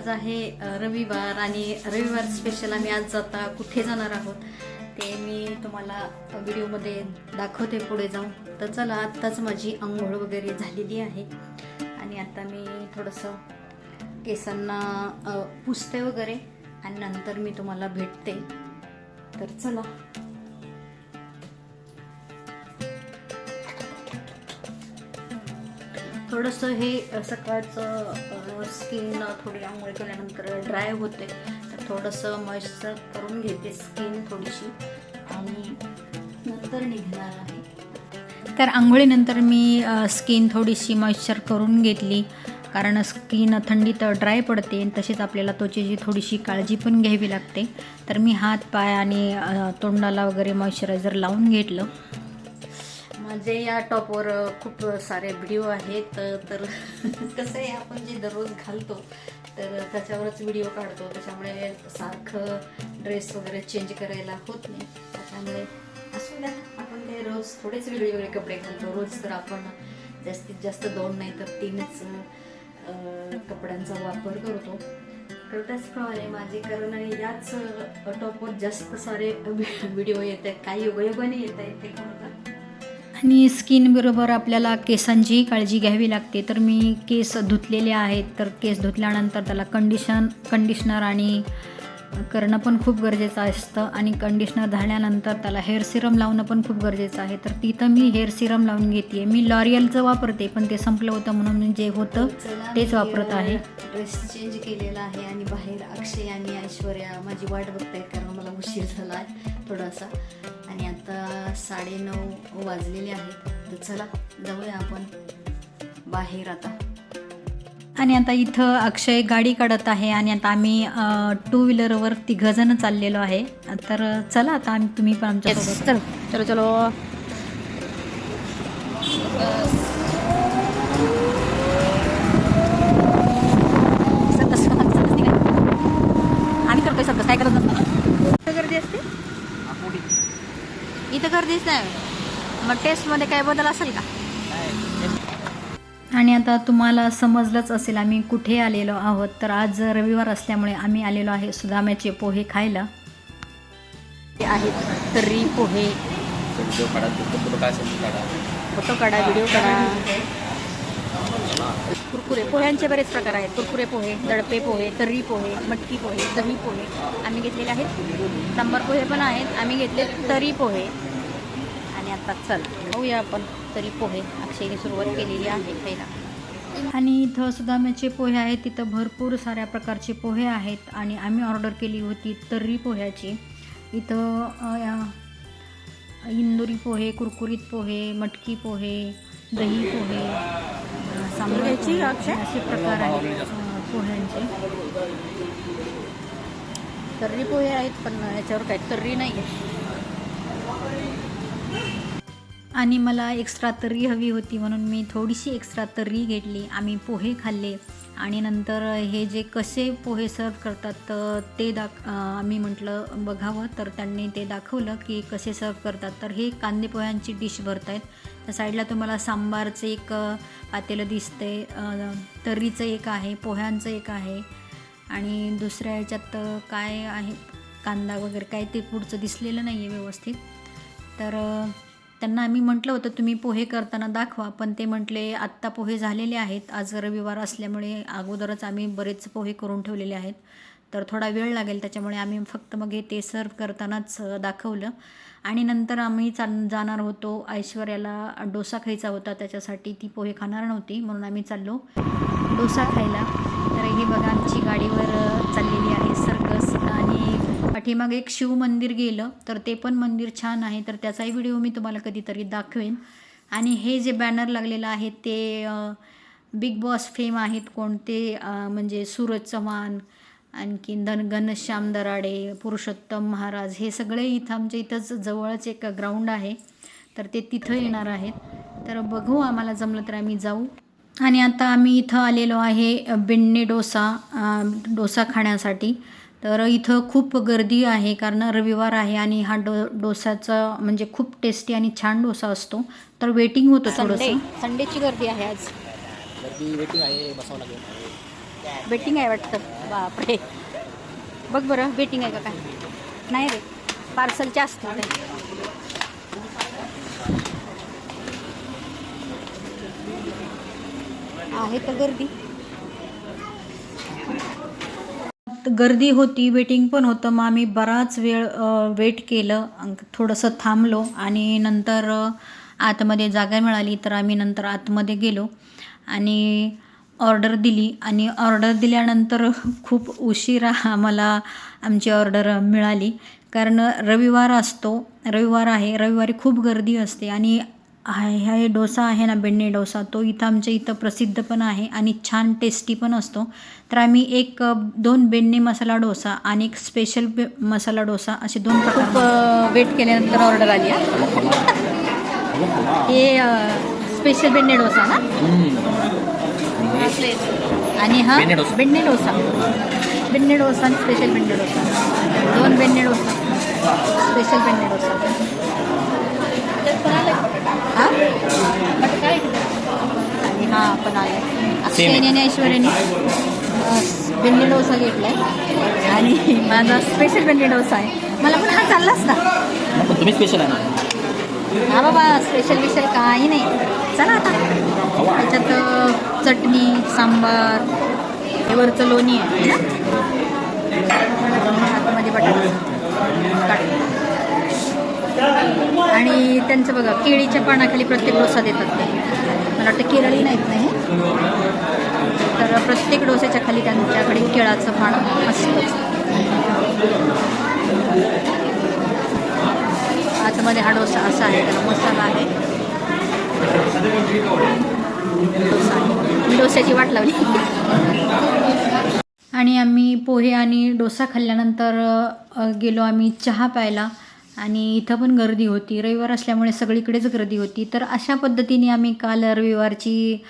आज आहे रविवार आणि रविवार स्पेशल आम्ही आज जाता कुठे जाणार आहोत ते मी तुम्हाला व्हिडिओमध्ये दाखवते पुढे जाऊन. तर चला आत्ताच माझी आंघोळ वगैरे झालेली आहे. आणि आता मी थोडंसं केसांना पुसते वगैरे आणि नंतर मी तुम्हाला भेटते. तर चला. थोडंसं हे सकाळचं स्किन थोडी आंघोळ केल्यानंतर ड्राय होते. तर थोडंसं मॉइश्चर करून घेते स्किन थोडीशी आणि नंतर निघणार आहे. तर आंघोळीनंतर मी स्किन थोडीशी मॉइश्चर करून घेतली. कारण स्किन थंडीत ड्राय पडते तसेच आपल्याला त्वचेची थोडीशी काळजी पण घ्यावी लागते. तर मी हात पाय आणि तोंडाला वगैरे मॉइश्चरायझर लावून घेतलं. माझे या टॉपवर खूप सारे व्हिडिओ आहेत तर कसं आहे आपण जे दररोज घालतो तर त्याच्यावरच व्हिडिओ काढतो. त्याच्यामुळे सारखं ड्रेस वगैरे चेंज करायला होत नाही. त्याच्यामुळे असू द्या आपण ते रोज थोडेच वेगवेगळे कपडे घालतो. रोज तर आपण जास्तीत जास्त दोन नाही तर तीनच कपड्यांचा वापर करतो. तर त्याचप्रमाणे माझे कारण याच टॉपवर जास्त सारे व्हिडिओ येत आहेत काही योगायोगाने येत आहेत ते कोणतं आणि स्किनबरोबर आपल्याला केसांचीही काळजी घ्यावी लागते. तर मी केस धुतलेले आहेत. तर केस धुतल्यानंतर त्याला कंडिशन कंडिशनर आणि करणं पण खूप गरजेचं असतं. आणि कंडिशनर झाल्यानंतर त्याला हेअर सिरम लावणं पण खूप गरजेचं आहे. तर तिथं मी हेअर सिरम लावून घेते मी लॉरियलचं वापरते पण ते संपलं होतं म्हणून जे होतं तेच वापरत आहे. ड्रेस चेंज केलेला आहे आणि बाहेर अक्षय आणि ऐश्वर्या माझी वाट बघतायत कारण मला उशीर झाला आहे थोडासा. आता साडेनऊ वाजलेले आहेत. तर चला जाऊया आपण बाहेर आता. आणि आता इथं अक्षय गाडी काढत आहे आणि आता आम्ही टू व्हीलरवर तिघजण चाललेलो आहे. तर चला आता आम्ही तुम्ही पण आमच्यासोबत चलो. चलो चलो सर्कस सर्कस निघाली. आम्ही करतोय सर्कस काय करत नसतो इथं गर्दी असते इथं गर्दीच नाही मग टेस्टमध्ये काय बदल असेल का? आणि आता तुम्हाला समजलंच असेल आम्ही कुठे आलेलो आहोत. तर आज रविवार असल्यामुळे आम्ही आलेलो आहे सुदाम्याचे पोहे खायला. ते आहेत तर्री पोहे. व्हिडिओ काढा तो फोटो काय फोटो काढा व्हिडिओ काढा. कुरकुरे पोह्यांचे बरेच प्रकार आहेत. कुरकुरे पोहे दडपे पोहे तर्री पोहे मटकी पोहे दही पोहे आम्ही घेतलेले आहेत. सांबार पोहे पण आहेत. आम्ही घेतले तरी पोहे. आता चल बघूया आपण. तरी पोहे अक्षयने सुरुवात केलेली आहे खायला आणि इथं सुदाम्याचे पोहे आहेत. तिथं भरपूर साऱ्या प्रकारचे पोहे आहेत. आणि आम्ही ऑर्डर केली होती तर्री पोह्याची. इथं इंदुरी पोहे कुरकुरीत पोहे मटकी पोहे दही पोहे अक्षय? असे प्रकार आहेत पोह्यांचे. तर्री पोहे आहेत पण याच्यावर काय तर्री नाही आहे आणि मला एक्स्ट्रा तर्री हवी होती म्हणून मी थोडीशी एक्स्ट्रा तर्री घेतली. आम्ही पोहे खाल्ले. आणि नंतर हे जे कसे पोहे सर्व करतात तर ते दाख आम्ही म्हटलं बघावं. तर त्यांनी ते दाखवलं की कसे सर्व करतात. तर हे कांदे पोह्यांची डिश भरत आहेत त्या साईडला तुम्हाला सांबारचं एक पातेलं दिसते तर्रीचं एक आहे पोह्यांचं एक आहे. आणि दुसऱ्या ह्याच्यात काय आहे? कांदा वगैरे काय ते पुढचं दिसलेलं नाही आहे व्यवस्थित. तर त्यांना आम्ही म्हटलं होतं तुम्ही पोहे करताना दाखवा. पण ते म्हटले आत्ता पोहे झालेले आहेत. आज रविवार असल्यामुळे अगोदरच आम्ही बरेच पोहे करून ठेवलेले आहेत. तर थोडा वेळ लागेल त्याच्यामुळे आम्ही फक्त मग हे ते सर्व करतानाच दाखवलं. आणि नंतर आम्ही चाल जाणार होतो ऐश्वर्याला डोसा खायचा होता त्याच्यासाठी ती पोहे खाणार नव्हती म्हणून आम्ही चाललो डोसा खायला. तर हे बघा आमची गाडीवर अं, चाललेली आहे सर्कस आणि पाठीमागे एक शिव मंदिर गेलं तर ते पण मंदिर छान आहे तर त्याचाही व्हिडिओ मी तुम्हाला कधीतरी दाखवेन. आणि हे जे बॅनर लागलेलं आहे ते बिग बॉस फेम आहेत कोणते? म्हणजे सूरज चव्हाण आणखी धन घनश्याम दराडे पुरुषोत्तम महाराज हे सगळे इथं आमच्या इथंच जवळच एक ग्राउंड आहे. तर ते तिथं येणार आहेत. तर बघू आम्हाला जमलं तर आम्ही जाऊ. आणि आता आम्ही इथं आलेलो आहे बिन्ने डोसा डोसा खाण्यासाठी. तर इथं खूप गर्दी आहे कारण रविवार आहे आणि हा डो डोसाचा म्हणजे खूप टेस्टी आणि छान डोसा असतो. तर वेटिंग होतं संडे थोडंसं. संडेची गर्दी आहे आज. गर्दी वेटिंग आहे बसावं लागेल. बेटिंग आहे वाटतं. बापरे. बघ बरं बेटिंग आहे का काय? नाही रे. पार्सलच्या असतील ते आहे का गर्दी. गर्दी होती वेटिंग पण होतं. मग आम्ही बराच वेळ वेट केलं. थोडंसं थांबलो आणि नंतर आतमध्ये जागा मिळाली तर आम्ही नंतर आतमध्ये गेलो आणि ऑर्डर दिली. आणि ऑर्डर दिल्यानंतर खूप उशिरा आम्हाला आमची ऑर्डर मिळाली. कारण रविवार असतो रविवार आहे. रविवारी खूप गर्दी असते आणि हा हा हे डोसा आहे ना बेडणे डोसा. तो इथं आमच्या इथं प्रसिद्ध पण आहे आणि छान टेस्टी पण असतो. तर आम्ही एक दोन बेडणे मसाला डोसा आणि एक स्पेशल बे मसाला डोसा असे दोन खूप प्रकार वेट केल्यानंतर ऑर्डर आली आहे हे स्पेशल बेंडे डोसा ना? आणि हा बेंडे डोसा. बेंडे डोसा. बेंडे डोसा आणि स्पेशल बेंडे डोसा. दोन बेंडे डोसा. स्पेशल बेंडे डोसा हा आणि हा पण आणि ऐश्वर्याने बेंडे डोसा घेतलाय. आणि माझा स्पेशल बेंडे डोसा आहे. मला पण हा चाललाच ना. पण तुम्ही स्पेशल आहे ना? हा बाबा स्पेशल विशल काही नाही. चला आता. त्याच्यात अ, चटणी सांबार हे वरचं लोणी आहे ना? आतमध्ये बटाटा. आणि त्यांचं बघा केळीच्या पानाखाली प्रत्येक डोसा देतात ते. मला वाटतं केरळी नाहीत नाही तर प्रत्येक डोस्याच्या खाली त्यांच्याकडे केळाचं पान असतंच आतमध्ये हा डोसा असा आहे त्याला मसाला आहे. डोसा आहे. मी डोस्याची वाट लावली. आणि आम्ही पोहे आणि डोसा खाल्ल्यानंतर गेलो आम्ही चहा प्यायला. आणि इथं पण गर्दी होती. रविवार असल्यामुळे सगळीकडेच गर्दी होती. तर अशा पद्धतीने आम्ही काल रविवारची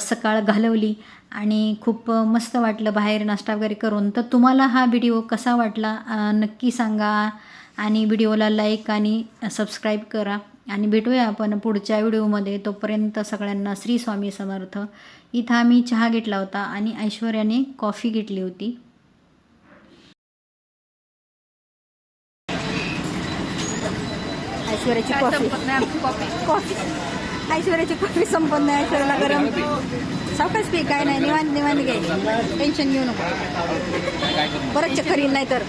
सकाळ घालवली आणि खूप मस्त वाटलं बाहेर नाश्ता वगैरे करून. तर तुम्हाला हा व्हिडिओ कसा वाटला नक्की सांगा आणि व्हिडिओला लाईक आणि सबस्क्राईब करा. आणि भेटूया आपण पुढच्या व्हिडिओमध्ये. तोपर्यंत सगळ्यांना श्री स्वामी समर्थ. इथं आम्ही चहा घेतला होता आणि ऐश्वर्याने कॉफी घेतली होती. ऐश्वर्याची कॉफी. कॉफी? ऐश्वर्याची कॉफी संपत नाही ऐश्वर्याला गरम. सावकाश पी काय नाही निवांत निवांत घ्यायची टेन्शन घेऊ नको. परत चक्कर येईल नाही तर